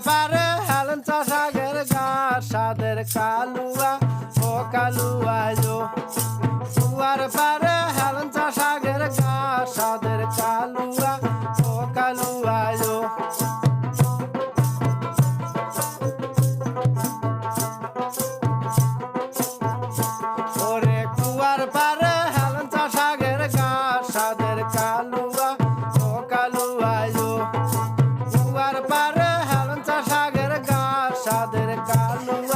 পারে হেলেন চাষাগের গাছ সাদের কালুয়া ও কালুয়া জো দুয়ার পারে I'm the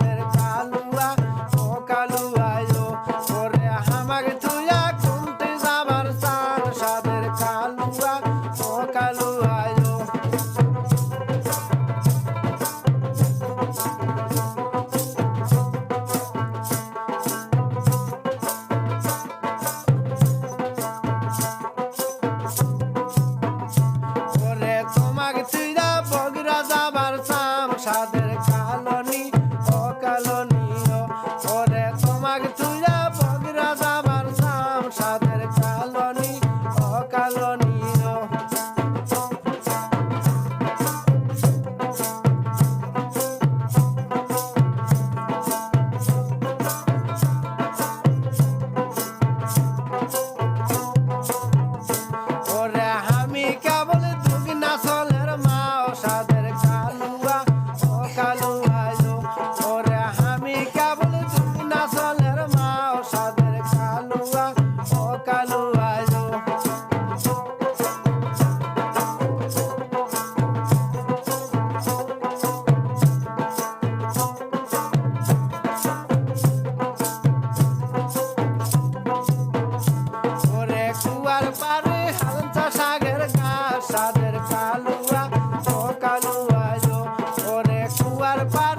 জননী অকাল gotta buy.